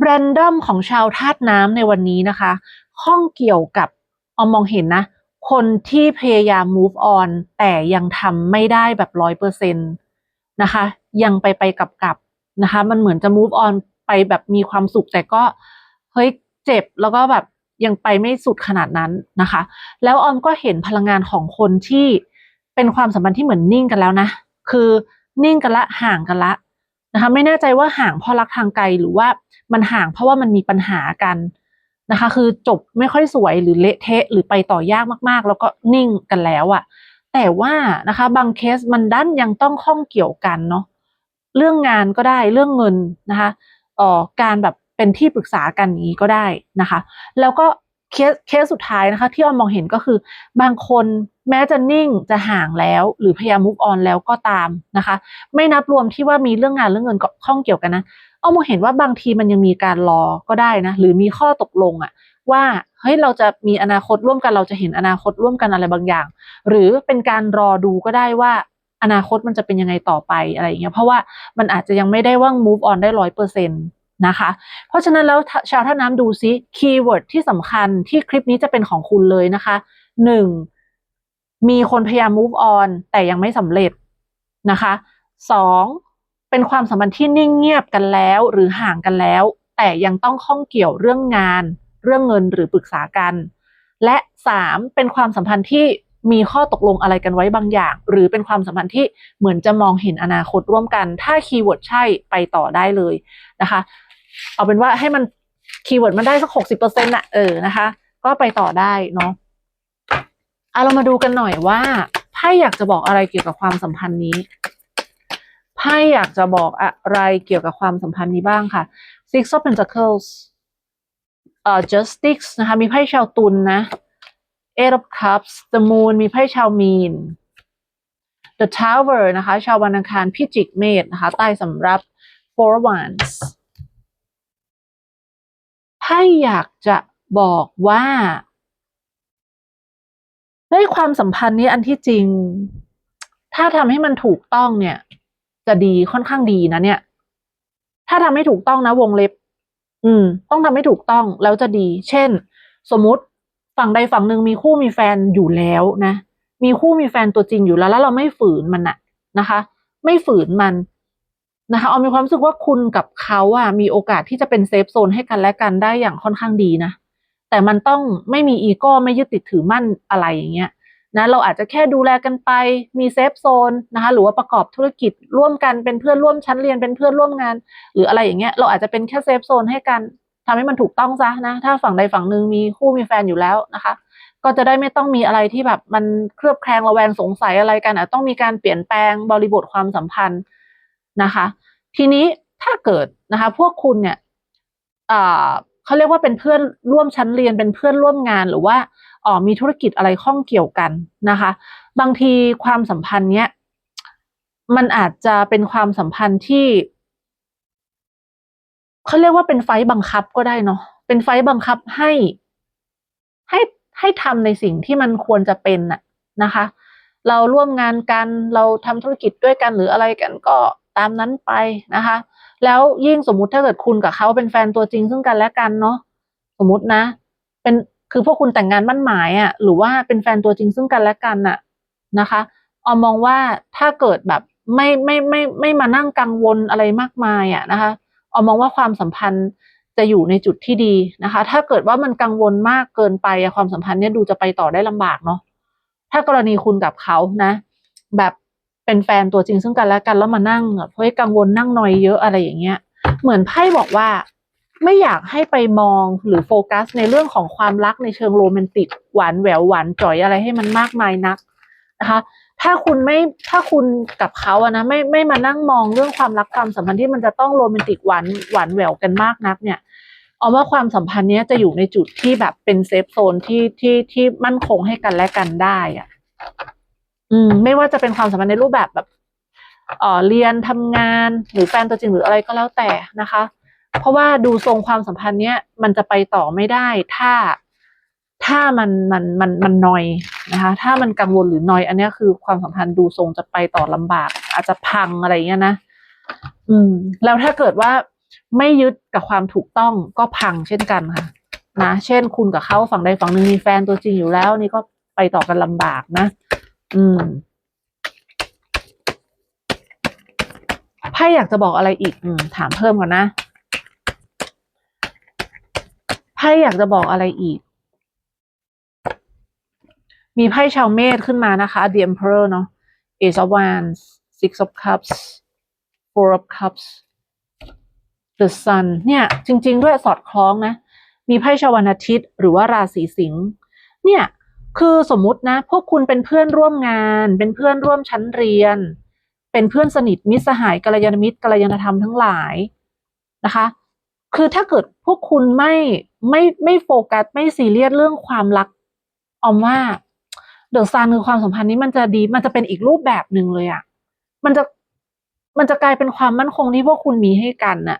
แรนดอมของชาวธาตุน้ำในวันนี้นะคะข้องเกี่ยวกับออมมองเห็นนะ คนที่พยายาม move on แต่ยังทำไม่ได้แบบร้อยเปอร์เซ็นต์นะคะ ยังไปไปกลับกับนะคะ มันเหมือนจะ move on ไปแบบมีความสุขแต่ก็เฮ้ยเจ็บแล้วก็แบบยังไปไม่สุดขนาดนั้นนะคะ แล้วออมก็เห็นพลังงานของคนที่เป็นความสัมพันธ์ที่เหมือนนิ่งกันแล้วนะ คือนิ่งกันละห่างกันละนะคะ ไม่แน่ใจว่าห่างเพราะรักทางไกลหรือว่า มันห่างเพราะว่ามันมีปัญหากันนะคะ คือจบไม่ค่อยสวยหรือเละเทะหรือไปต่อยากมากๆ แล้วก็นิ่งกันแล้วอะแต่ว่านะคะบางเคสมันดันยังต้องข้องเกี่ยวกันเนาะเรื่องงานก็ได้เรื่องเงินนะคะเอ่อการแบบเป็นที่ปรึกษากันนี้ก็ได้นะคะ แล้วก็เคสเคสสุดท้ายนะคะ ที่ออมมองเห็นก็คือบางคน แม้จะนิ่งจะห่างแล้ว หรือพยายาม move on แล้วก็ตามนะคะ ไม่นับรวมที่ว่ามีเรื่องงานเรื่องเงินข้องเกี่ยวกันนะเอามองเห็นว่าบางทีมันยังมีการรอก็ได้นะ หรือมีข้อตกลงอะว่าเฮ้ยเราจะมีอนาคตร่วมกันเราจะเห็นอนาคตร่วมกันอะไรบางอย่าง หรือเป็นการรอดูก็ได้ว่าอนาคตมันจะเป็นยังไงต่อไปอะไรอย่างเงี้ยเพราะว่ามันอาจจะยังไม่ได้ว่าง move on ได้ร้อยเปอร์เซ็นต์นะคะ เพราะฉะนั้นแล้วชาวท่าน้ำดูซิคีย์เวิร์ดที่สำคัญที่คลิปนี้จะเป็นของคุณเลยนะคะหนึ่ง มีคนพยายาม move on แต่ยังไม่สำเร็จนะคะสองเป็นความสัมพันธ์ที่นิ่งเงียบกันแล้ว หรือห่างกันแล้ว แต่ยังต้องข้องเกี่ยวเรื่องงาน เรื่องเงินหรือปรึกษากัน และสามเป็นความสัมพันธ์ที่มีข้อตกลงอะไรกันไว้บางอย่าง หรือเป็นความสัมพันธ์ที่เหมือนจะมองเห็นอนาคตร่วมกัน ถ้าคีย์เวิร์ดใช่ไปต่อได้เลยนะคะ เอาเป็นว่าให้มันคีย์เวิร์ดมันได้สักหกสิบเปอร์เซ็นต์อะเออนะคะ ก็ไปต่อได้เนาะ เอาเรามาดูกันหน่อยว่าไพ่อยากจะบอกอะไรเกี่ยวกับความสัมพันธ์นี้ไพ่อยากจะบอกอะไรเกี่ยวกับความสัมพันธ์นี้บ้างค่ะ Six of Pentacles เอ่อ Justice นะคะ มีไพ่ชาวตุลนะ Eight of Cups The Moon มีไพ่ชาวมีน The Tower นะคะ ชาววันอังคารพิจิกเมษนะคะ ใต้สำรับ Four of Wands ไพ่อยากจะบอกว่า ในความสัมพันธ์นี้อันที่จริง ถ้าทำให้มันถูกต้องเนี่ย จะดีค่อนข้างดีนะเนี่ย ถ้าทำให้ถูกต้องนะวงเล็บ อืม ต้องทำให้ถูกต้องแล้วจะดี เช่น สมมติฝั่งใดฝั่งหนึ่งมีคู่มีแฟนอยู่แล้วนะ มีคู่มีแฟนตัวจริงอยู่แล้ว แล้วเราไม่ฝืนมันอะนะคะ ไม่ฝืนมันนะคะเอามีความรู้สึกว่าคุณกับเขาอะมีโอกาสที่จะเป็นเซฟโซนให้กันและกันได้อย่างค่อนข้างดีนะ แต่มันต้องไม่มีอีโก้ไม่ยึดติดถือมั่นอะไรอย่างเงี้ยนะเราอาจจะแค่ดูแลกันไปมีเซฟโซนนะคะหรือว่าประกอบธุรกิจร่วมกันเป็นเพื่อนร่วมชั้นเรียนเป็นเพื่อนร่วมงาน หรืออะไรอย่างเงี้ยเราอาจจะเป็นแค่เซฟโซนให้กันทำให้มันถูกต้องซะนะ ถ้าฝั่งใดฝั่งหนึ่งมีคู่มีแฟนอยู่แล้วนะคะ ก็จะได้ไม่ต้องมีอะไรที่แบบมันเครือบแคลงระแวงสงสัยอะไรกันอะต้องมีการเปลี่ยนแปลงบริบทความสัมพันธ์นะคะ ทีนี้ถ้าเกิดนะคะ พวกคุณเนี่ย เขาเรียกว่าเป็นเพื่อนร่วมชั้นเรียนเป็นเพื่อนร่วมงานหรือว่าอ๋อมีธุรกิจอะไรข้องเกี่ยวกันนะคะ บางทีความสัมพันธ์เนี้ยมันอาจจะเป็นความสัมพันธ์ที่เขาเรียกว่าเป็นไฟบังคับก็ได้เนาะเป็นไฟบังคับให้ ให้ให้ทำในสิ่งที่มันควรจะเป็นน่ะนะคะ เราร่วมงานกันเราทำธุรกิจด้วยกันหรืออะไรกันก็ตามนั้นไปนะคะ แล้วยิ่งสมมติถ้าเกิดคุณกับเขาเป็นแฟนตัวจริงซึ่งกันและกันเนาะสมมตินะ เป็นคือพวกคุณแต่งงานมั่นหมายอะ่ะ หรือว่าเป็นแฟนตัวจริงซึ่งกันและกันน่ะนะคะออมมองว่าถ้าเกิดแบบไม่ไม่ไม่ไม่มานั่งกังวลอะไรมากมายอะนะคะออมมองว่าความสัมพันธ์จะอยู่ในจุดที่ดีนะคะ ถ้าเกิดว่ามันกังวลมากเกินไปความสัมพันธ์เนี้ยดูจะไปต่อได้ลำบากเนาะถ้ากรณีคุณกับเขานะ แบบ เป็นแฟนตัวจริงซึ่งกันและกันแล้วมานั่งเฮ้ยกังวลนั่งนอยเยอะอะไรอย่างเงี้ย เหมือนไพ่บอกว่า ไม่อยากให้ไปมองหรือโฟกัส ในเรื่องของความรักในเชิงโรแมนติกหวานแหววหวานจ่อยอะไรให้มันมากมายนักนะคะ ถ้าคุณไม่ถ้าคุณกับเขาอะนะไม่ไม่มานั่งมองเรื่องความรักความสัมพันธ์ที่มันจะต้องโรแมนติกหวานหวานแหววกันมากนักเนี่ยเอาว่าความสัมพันธ์นี้จะอยู่ในจุดที่แบบเป็นเซฟโซนที่ที่ที่มั่นคงให้กันและกันได้อะ อืม ไม่ว่าจะเป็นความสัมพันธ์ในรูปแบบแบบเออเรียนทำงานหรือแฟนตัวจริงหรืออะไรก็แล้วแต่นะคะ เพราะว่าดูทรงความสัมพันธ์เนี้ยมันจะไปต่อไม่ได้ ถ้าถ้ามันมันมันมันนอยนะคะ ถ้ามันกังวลหรือนอย อันนี้คือความสัมพันธ์ดูทรงจะไปต่อลำบาก อาจจะพังอะไรเงี้ยนะอืม แล้วถ้าเกิดว่าไม่ยึดกับความถูกต้องก็พังเช่นกันค่ะนะ เช่นคุณกับเขาฝั่งใดฝั่งหนึ่งมีแฟนตัวจริงอยู่แล้ว นี่ก็ไปต่อกันลำบากนะ อืมไพ่อยากจะบอกอะไรอีก อืม ถามเพิ่มก่อนนะไพ่อยากจะบอกอะไรอีก มีไพ่ชาวเมษขึ้นมานะคะ The Emperor เนาะ Ace of Wands Six of Cups Four of Cups The Sun เนี่ย จริง ๆ ด้วยสอดคล้องนะ มีไพ่ชาววันอาทิตย์ หรือว่าราศีสิงห์เนี่ย คือสมมุตินะ พวกคุณเป็นเพื่อนร่วมงาน เป็นเพื่อนร่วมชั้นเรียน เป็นเพื่อนสนิทมิตรสหายกัลยาณมิตรกัลยาณธรรมทั้งหลายนะคะ คือถ้าเกิดพวกคุณไม่ไม่ไม่โฟกัสไม่ซีเรียสเรื่องความรักออมว่าเดอะซานคือความสัมพันธ์นี้มันจะดีมันจะเป็นอีกรูปแบบหนึ่งเลยอะ่ะมันจะมันจะกลายเป็นความมั่นคงที่พวกคุณมีให้กันน่ะ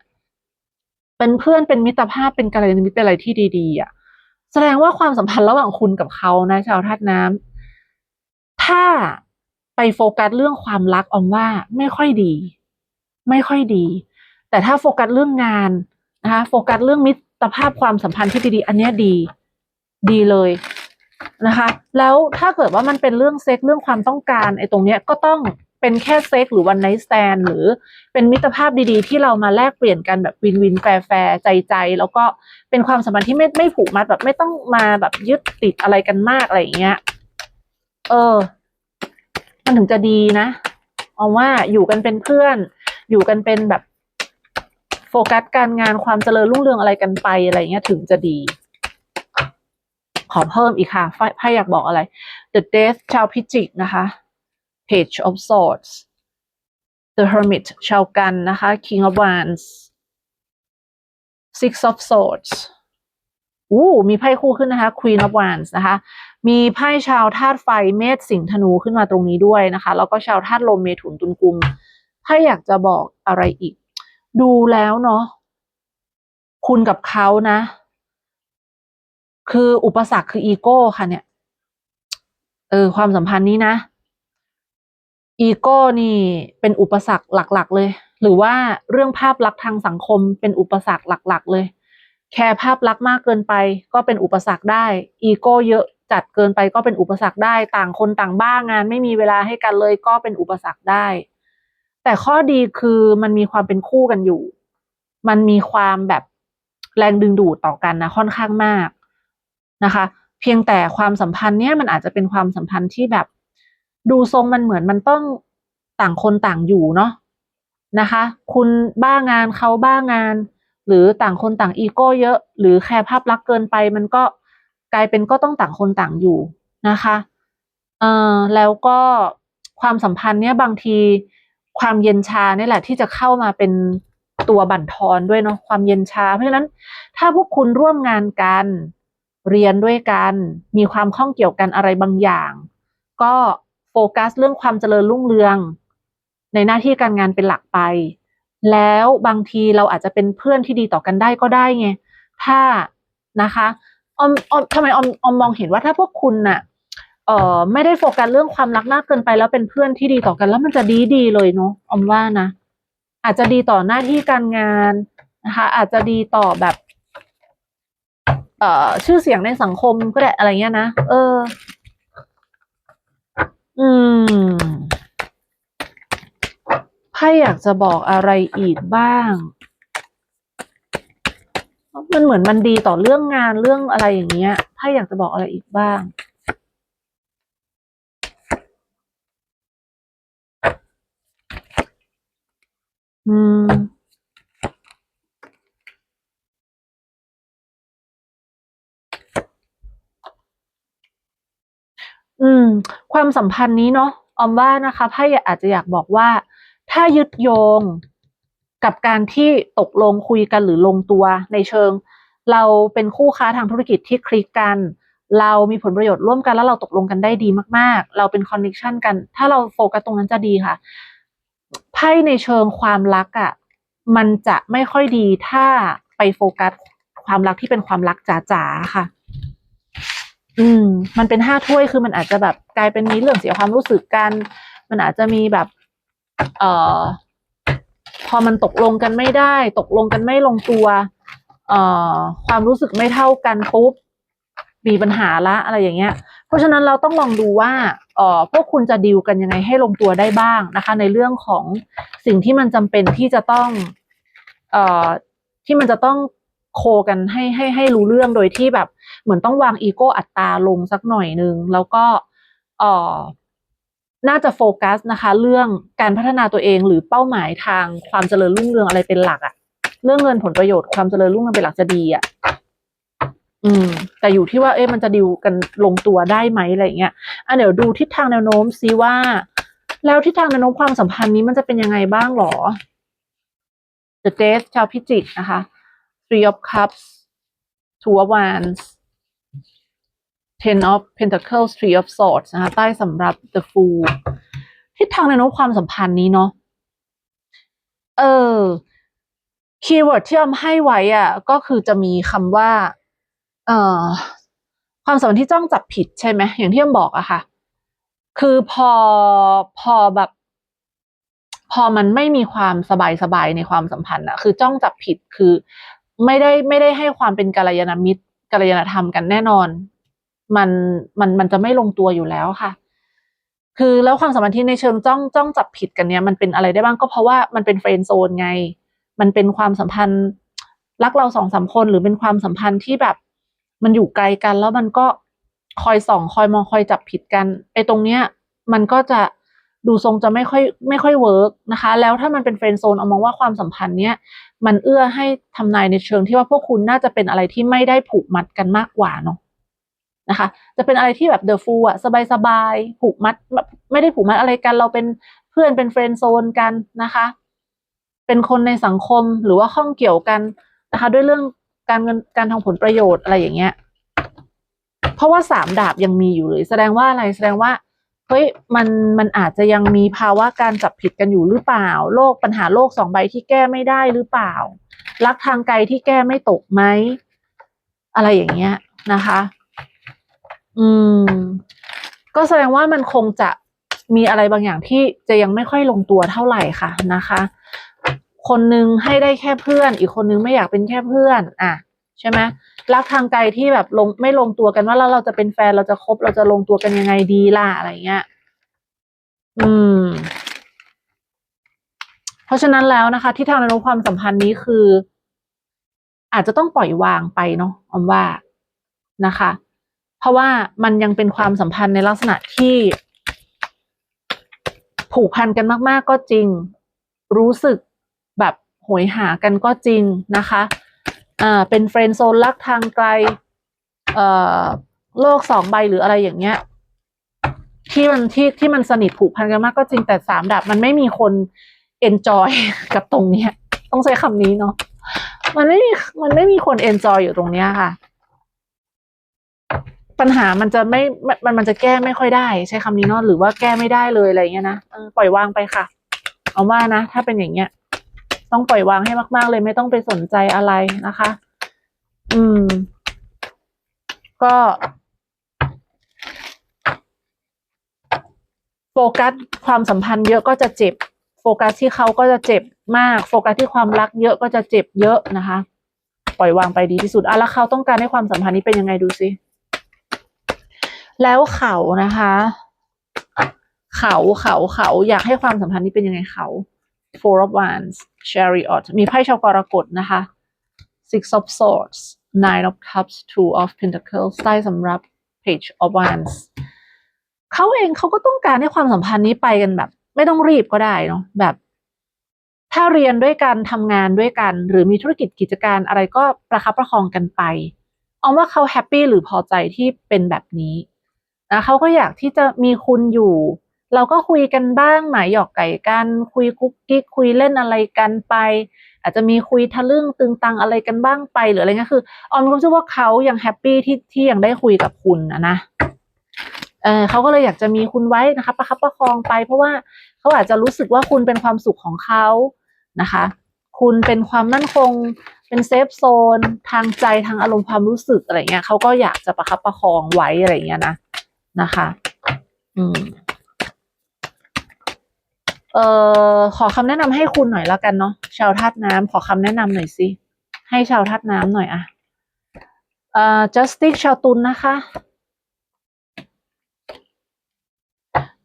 เป็นเพื่อนเป็นมิตรภาพเป็นกัลยาณมิตรเป็นอะไรที่ดีๆอะ แสดงว่าความสัมพันธ์ระหว่างคุณกับเขานะ ชาวธาตุน้ำถ้าไปโฟกัสเรื่องความรักออมว่าไม่ค่อยดี ไม่ค่อยดี แต่ถ้าโฟกัสเรื่องงานนะคะโฟกัสเรื่องมิตรภาพความสัมพันธ์ที่ดีๆอันนี้ดี ดีเลยนะคะ แล้วถ้าเกิดว่ามันเป็นเรื่องเซ็กเรื่องความต้องการไอ้ตรงเนี้ยก็ต้อง เป็นแค่เซ็กหรือวันไนท์สแตนหรือเป็นมิตรภาพดีๆ ที่เรามาแลกเปลี่ยนกันแบบวินวินแฟร์แฟร์ใจใจๆแล้วก็เป็นความสัมพันธ์ที่ไม่ไม่ผูกมัดแบบไม่ต้องมาแบบยึดติดอะไรกันมากอะไรอย่างเงี้ย เออ มันถึงจะดีนะเอาว่าอยู่กันเป็นเพื่อน อยู่กันเป็นแบบโฟกัสการงานความเจริญรุ่งเรืองอะไรกันไปอะไรเงี้ยถึงจะดี ขอเพิ่มอีกค่ะไพ่ไพ่อยากบอกอะไร The Death ชาวพิจิกนะคะ Page of Swords The Hermit ชาวกันนะคะ King of Wands Six of Swords อู้มีไพ่คู่ขึ้นนะคะ Queen of Wands นะคะ มีไพ่ชาวธาตุไฟเมษสิงห์ธนูขึ้นมาตรงนี้ด้วยนะคะ แล้วก็ชาวธาตุลมเมถุนตุลกุมไพ่อยากจะบอกอะไรอีก ดูแล้วเนาะคุณกับเขานะ คืออุปสรรคคืออีโก้ค่ะเนี่ย เออ ความสัมพันธ์นี้นะ อีโก้นี่เป็นอุปสรรคหลัก ๆ เลย หรือว่าเรื่องภาพลักษณ์ทางสังคมเป็นอุปสรรคหลัก ๆ เลย แค่ภาพลักษณ์มากเกินไปก็เป็นอุปสรรคได้ อีโก้เยอะจัดเกินไปก็เป็นอุปสรรคได้ ต่างคนต่างบ้างาน ไม่มีเวลาให้กันเลยก็เป็นอุปสรรคได้ แต่ข้อดีคือมันมีความเป็นคู่กันอยู่ มันมีความแบบแรงดึงดูดต่อกันนะค่อนข้างมากนะคะ เพียงแต่ความสัมพันธ์เนี้ยมันอาจจะเป็นความสัมพันธ์ที่แบบ ดูทรงมันเหมือนมันต้องต่างคนต่างอยู่เนาะนะคะ คุณบ้างานเขาบ้างาน หรือต่างคนต่างอีโก้เยอะ หรือแคร์ภาพลักษณ์เกินไป มันก็กลายเป็นก็ต้องต่างคนต่างอยู่นะคะเอ่อแล้วก็ความสัมพันธ์เนี้ยบางทีความเย็นชาเนี่ยแหละ ที่จะเข้ามาเป็นตัวบั่นทอนด้วยเนาะความเย็นชา เพราะฉะนั้นถ้าพวกคุณร่วมงานกันเรียนด้วยกัน มีความข้องเกี่ยวกันอะไรบางอย่าง ก็ โฟกัสเรื่องความเจริญรุ่งเรือง ในหน้าที่การงานเป็นหลักไป แล้วบางทีเราอาจจะเป็นเพื่อนที่ดีต่อกันได้ก็ได้ไง ถ้านะคะออมออมทำไมออมออมมองเห็นว่าถ้าพวกคุณน่ะเอ่อไม่ได้โฟกัสเรื่องความรักมากเกินไป แล้วเป็นเพื่อนที่ดีต่อกัน แล้วมันจะดีดีเลยเนาะออมว่านะ อาจจะดีต่อหน้าที่การงานนะคะ อาจจะดีต่อแบบ เอ่อชื่อเสียงในสังคมก็ได้อะไรเงี้ยนะเออ อืมไพ่อยากจะบอกอะไรอีกบ้าง มันเหมือนมันดีต่อเรื่องงานเรื่องอะไรอย่างเงี้ยไพ่อยากจะบอกอะไรอีกบ้างอืม อืม ความสัมพันธ์นี้เนาะออมว่านะคะไพ่อาจจะอยากบอกว่า ถ้ายึดโยงกับการที่ตกลงคุยกันหรือลงตัวในเชิง เราเป็นคู่ค้าทางธุรกิจที่คลิกกัน เรามีผลประโยชน์ร่วมกันแล้วเราตกลงกันได้ดีมากๆ เราเป็นคอนเนคชันกัน ถ้าเราโฟกัสตรงนั้นจะดีค่ะไพ่ในเชิงความรักอะ่ะมันจะไม่ค่อยดีถ้าไปโฟกัสความรักที่เป็นความรักจ๋าๆค่ะ อืม มันเป็นห้าถ้วยคือมันอาจจะแบบกลายเป็นมีเรื่องเสียความรู้สึกกัน มันอาจจะมีแบบ เอ่อ พอมันตกลงกันไม่ได้ ตกลงกันไม่ลงตัว เอ่อ ความรู้สึกไม่เท่ากันปุ๊บมีปัญหาละอะไรอย่างเงี้ย เพราะฉะนั้นเราต้องลองดูว่าเอ่อพวกคุณจะดีลกันยังไงให้ลงตัวได้บ้างนะคะ ในเรื่องของสิ่งที่มันจำเป็นที่จะต้อง เอ่อที่มันจะต้อง โคกันให้ให้ให้รู้เรื่องโดยที่แบบ เหมือนต้องวางอีโก้อัตราลงสักหน่อยนึง แล้วก็เอ่อน่าจะโฟกัสนะคะ เรื่องการพัฒนาตัวเองหรือเป้าหมายทางความเจริญรุ่งเรืองอะไรเป็นหลักอะเรื่องเงินผลประโยชน์ความเจริญรุ่งเรืองเป็นหลักจะดีอะอืม แต่อยู่ที่ว่าเอ๊ะมันจะดิวกันลงตัวได้ไหมอะไรเงี้ยอะเดี๋ยวดูทิศทางแนวโน้มซิว่า แล้วทิศทางแนวโน้มความสัมพันธ์นี้มันจะเป็นยังไงบ้างหรอ The Death ชาวพิจิกนะคะ Three of Cups Two of Wands Ten of Pentacles Three of Swords นะคะใต้สำหรับ The Fool ทิศทางในโน้มความสัมพันธ์นี้เนาะเออคีย์เวิร์ดที่ออมให้ไว้อะ ก็คือจะมีคำว่า เอ่อ ความสัมพันธ์ที่จ้องจับผิดใช่ไหมอย่างที่ออมบอกอะค่ะ คือพอพอแบบ พอมันไม่มีความสบายสบายในความสัมพันธ์อะคือจ้องจับผิดคือ ไม่ได้ไม่ได้ให้ความเป็นกัลยาณมิตรกัลยาณธรรมกันแน่นอน มันมันมันจะไม่ลงตัวอยู่แล้วค่ะ คือแล้วความสัมพันธ์ที่ในเชิงจ้องจ้องจับผิดกันเนี่ยมันเป็นอะไรได้บ้างก็เพราะว่ามันเป็นเฟรนด์โซนไง มันเป็นความสัมพันธ์รักเราสองสามคนหรือเป็นความสัมพันธ์ที่แบบ มันอยู่ไกลกันแล้วมันก็คอยส่อง คอยมองคอยจับผิดกันไอ้ตรงเนี้ย มันก็จะ ดูทรงจะไม่ค่อยไม่ค่อยเวิร์กนะคะ แล้วถ้ามันเป็นเฟรนด์โซนเอามองว่าความสัมพันธ์เนี้ยมันเอื้อให้ทำนายในเชิงที่ว่าพวกคุณน่าจะเป็นอะไรที่ไม่ได้ผูกมัดกันมากกว่าเนาะนะคะ จะเป็นอะไรที่แบบเดอะฟูอะสบายๆผูกมัด ไม่ได้ผูกมัดอะไรกัน เราเป็นเพื่อนเป็นเฟรนด์โซนกันนะคะ เป็นคนในสังคมหรือว่าข้องเกี่ยวกันนะคะ ด้วยเรื่องการเงินการทำผลประโยชน์อะไรอย่างเงี้ย เพราะว่าสามดาบยังมีอยู่เลย แสดงว่าอะไรแสดงว่า เฮ้ยมันมันอาจจะยังมีภาวะการจับผิดกันอยู่หรือเปล่าโลกปัญหาโลกสองใบที่แก้ไม่ได้หรือเปล่า รักทางไกลที่แก้ไม่ตกไหมอะไรอย่างเงี้ยนะคะ อืม ก็แสดงว่ามันคงจะมีอะไรบางอย่างที่จะยังไม่ค่อยลงตัวเท่าไหร่ค่ะนะคะ คนนึงให้ได้แค่เพื่อน อีกคนนึงไม่อยากเป็นแค่เพื่อน อะ ใช่ไหม รักทางไกลที่แบบลงไม่ลงตัวกันว่าแล้วเราจะเป็นแฟนเราจะคบเราจะลงตัวกันยังไงดีล่ะอะไรเงี้ย อืม เพราะฉะนั้นแล้วนะคะ ที่ทางแนน้มความสัมพันธ์นี้คือ อาจจะต้องปล่อยวางไปเนาะอมว่านะคะ เพราะว่ามันยังเป็นความสัมพันธ์ในลักษณะที่ผูกพันกันมาก ๆ ก็จริง รู้สึกแบบโหยหากันก็จริงนะคะ อ่าเป็นเฟรนด์โซนรักทางไกลเอ่อโลกสองใบหรืออะไรอย่างเงี้ย ที่มันที่ที่มันสนิทผูกพันกันมากก็จริงแต่สามดาบมันไม่มีคนเอนจอยกับตรงเนี้ย ต้องใช้คำนี้เนาะมันไม่มีมันไม่มีคนเอนจอยอยู่ตรงเนี้ยค่ะ ปัญหามันจะไม่มันมันจะแก้ไม่ค่อยได้ ใช้คำนี้เนาะหรือว่าแก้ไม่ได้เลยอะไรเงี้ยนะปล่อยวางไปค่ะ เอาว่านะ ถ้าเป็นอย่างเงี้ย ต้องปล่อยวางให้มาก ๆ เลยไม่ต้องไปสนใจอะไรนะคะ อืม ก็โฟกัสความสัมพันธ์เยอะก็จะเจ็บ โฟกัสที่เขาก็จะเจ็บมาก โฟกัสที่ความรักเยอะก็จะเจ็บเยอะนะคะ ปล่อยวางไปดีที่สุดอะแล้วเขาต้องการให้ความสัมพันธ์นี้เป็นยังไงดูสิแล้วเขานะคะ เขาเขาเขาอยากให้ความสัมพันธ์นี้เป็นยังไงเขา Four of Wands Chariot มีไพ่ชาวกรกฎนะคะ Six of Swords Nine of Cups Two of Pentacles ใต้สำหรับ Page of Wands เขาเองเขาก็ต้องการให้ความสัมพันธ์นี้ไปกันแบบ ไม่ต้องรีบก็ได้เนาะแบบ ถ้าเรียนด้วยกันทำงานด้วยกัน หรือมีธุรกิจกิจการอะไรก็ประคับประคองกันไปเอาว่าเขาแฮปปี้หรือพอใจที่เป็นแบบนี้นะเขาก็อยากที่จะมีคุณอยู่ เราก็คุยกันบ้างหมายหยอกไก่กัน คุยกุ๊กกิ๊กคุยเล่นอะไรกันไป อาจจะมีคุยทะลึ่งตึงตังอะไรกันบ้างไปหรืออะไรเงี้ยคือออมมีความรู้สึกว่าเขายังแฮปปี้ที่ที่ยังได้คุยกับคุณนะนะเออเขาก็เลยอยากจะมีคุณไว้นะคะประคับประคองไป เพราะว่าเขาอาจจะรู้สึกว่าคุณเป็นความสุขของเขานะคะ คุณเป็นความมั่นคง เป็นเซฟโซน ทางใจทางอารมณ์ความรู้สึกอะไรเงี้ยเขาก็อยากจะประคับประคองไว้อะไรเงี้ยนะนะคะ อืม เอ่อขอคำแนะนำให้คุณหน่อยแล้วกันเนาะชาวธาตุน้ำขอคำแนะนำหน่อยสิให้ชาวธาตุน้ำหน่อยอะเอ่อ justice ชาวตุลนะคะ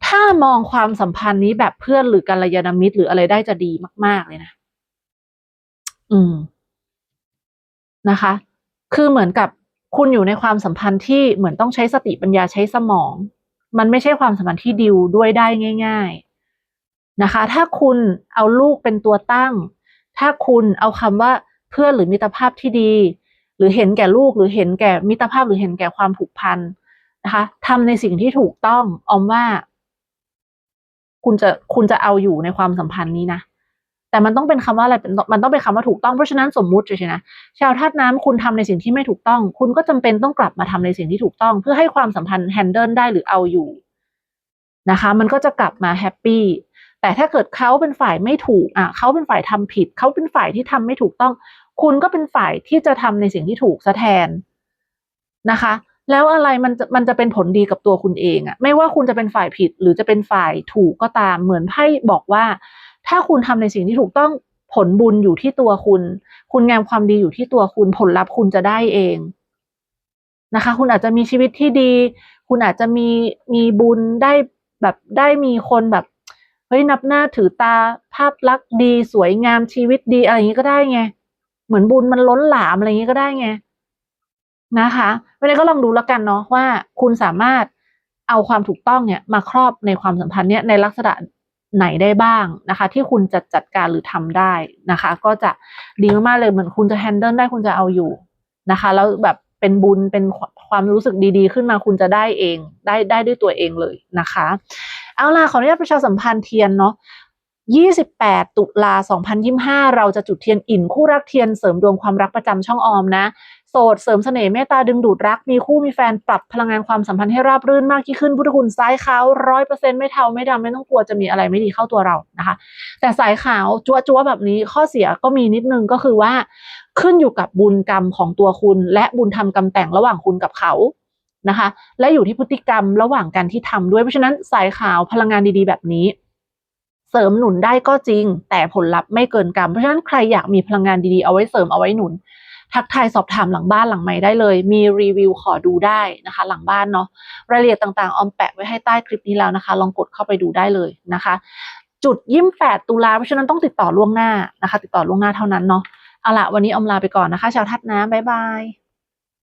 ถ้ามองความสัมพันธ์นี้แบบเพื่อนหรือกัลยาณมิตรหรืออะไรได้จะดีมาก ๆ เลยนะ อืมนะคะ คือเหมือนกับคุณอยู่ในความสัมพันธ์ที่เหมือนต้องใช้สติปัญญาใช้สมอง มันไม่ใช่ความสัมพันธ์ที่ดิวด้วยได้ง่าย ๆ นะคะ ถ้าคุณเอาลูกเป็นตัวตั้ง ถ้าคุณเอาคำว่าเพื่อนหรือมิตรภาพที่ดี หรือเห็นแก่ลูกหรือเห็นแก่มิตรภาพหรือเห็นแก่ความผูกพันนะคะทำในสิ่งที่ถูกต้องออมว่า คุณจะคุณจะเอาอยู่ในความสัมพันธ์นี้นะแต่มันต้องเป็นคำว่าอะไรมันต้องเป็นคำว่าถูกต้องเพราะฉะนั้นสมมุติเฉยๆนะชาวธาตุน้ำคุณทำในสิ่งที่ไม่ถูกต้อง คุณก็จำเป็นต้องกลับมาทำในสิ่งที่ถูกต้อง เพื่อให้ความสัมพันธ์แฮนเดิลได้หรือเอาอยู่นะคะ มันก็จะกลับมาแฮปปี้ แต่ถ้าเกิดเขาเป็นฝ่ายไม่ถูกอะเขาเป็นฝ่ายทำผิด เขาเป็นฝ่ายที่ทำไม่ถูกต้อง คุณก็เป็นฝ่ายที่จะทำในสิ่งที่ถูกซะแทนนะคะ แล้วอะไรมันจะมันจะเป็นผลดีกับตัวคุณเองอะไม่ว่าคุณจะเป็นฝ่ายผิดหรือจะเป็นฝ่ายถูกก็ตามเหมือนไพ่บอกว่า ถ้าคุณทำในสิ่งที่ถูกต้องผลบุญอยู่ที่ตัวคุณ คุณงามความดีอยู่ที่ตัวคุณ ผลลัพธ์คุณจะได้เองนะคะ คุณอาจจะมีชีวิตที่ดี คุณอาจจะมีมีบุญได้แบบได้มีคนแบบ เฮ้ยนับหน้าถือตาภาพลักษณ์ดีสวยงามชีวิตดีอะไรอย่างนี้ก็ได้ไง เหมือนบุญมันล้นหลามอะไรอย่างนี้ก็ได้ไงนะคะวันนี้ก็ลองดูแล้วกันเนาะว่า คุณสามารถเอาความถูกต้องเนี่ยมาครอบในความสัมพันธ์เนี่ยในลักษณะไหนได้บ้างนะคะ ที่คุณจะจัดการหรือทำได้นะคะ ก็จะดีมากๆเลยเหมือนคุณจะแฮนเดิลได้คุณจะเอาอยู่นะคะ แล้วแบบเป็นบุญเป็นความรู้สึกดีๆ ขึ้นมาคุณจะได้เองได้ได้ด้วยตัวเองเลยนะคะ เอาล่ะขออนุญาตประชาสัมพันธ์เทียนเนาะ28 ตุลา 2025 เราจะจุดเทียนอินคู่รักเทียนเสริมดวงความรักประจำช่องออมนะ โสดเสริมเสน่ห์เมตตาดึงดูดรัก มีคู่มีแฟนปรับพลังงานความสัมพันธ์ให้ราบรื่นมากยิ่งขึ้นพุทธคุณซ้ายขาวร้อยเปอร์เซ็นต์ไม่เทาไม่ดำไม่ต้องกลัวจะมีอะไรไม่ดีเข้าตัวเรานะคะ แต่สายขาวจัวจัวแบบนี้ข้อเสียก็มีนิดนึงก็คือว่า ขึ้นอยู่กับบุญกรรมของตัวคุณ และบุญทำกรรมแต่งระหว่างคุณกับเขา นะคะ และอยู่ที่พฤติกรรมระหว่างการที่ทำด้วยเพราะฉะนั้นสายขาวพลังงานดีๆ แบบนี้ เสริมหนุนได้ก็จริง แต่ผลลัพธ์ไม่เกินกรรมเพราะฉะนั้นใครอยากมีพลังงานดีๆเอาไว้เสริมเอาไว้หนุน ทักทายสอบถามหลังบ้านหลังใหม่ได้เลย มีรีวิวขอดูได้นะคะ หลังบ้านเนาะรายละเอียดต่างๆออมแปะไว้ให้ใต้คลิปนี้แล้วนะคะ ลองกดเข้าไปดูได้เลยนะคะ จุดยิ้มแปดตุลาเพราะฉะนั้นต้องติดต่อล่วงหน้านะคะ ติดต่อล่วงหน้าเท่านั้นเนาะเอาละวันนี้ออมลาไปก่อนนะคะ ชาวทัดน้ำบ๊ายบาย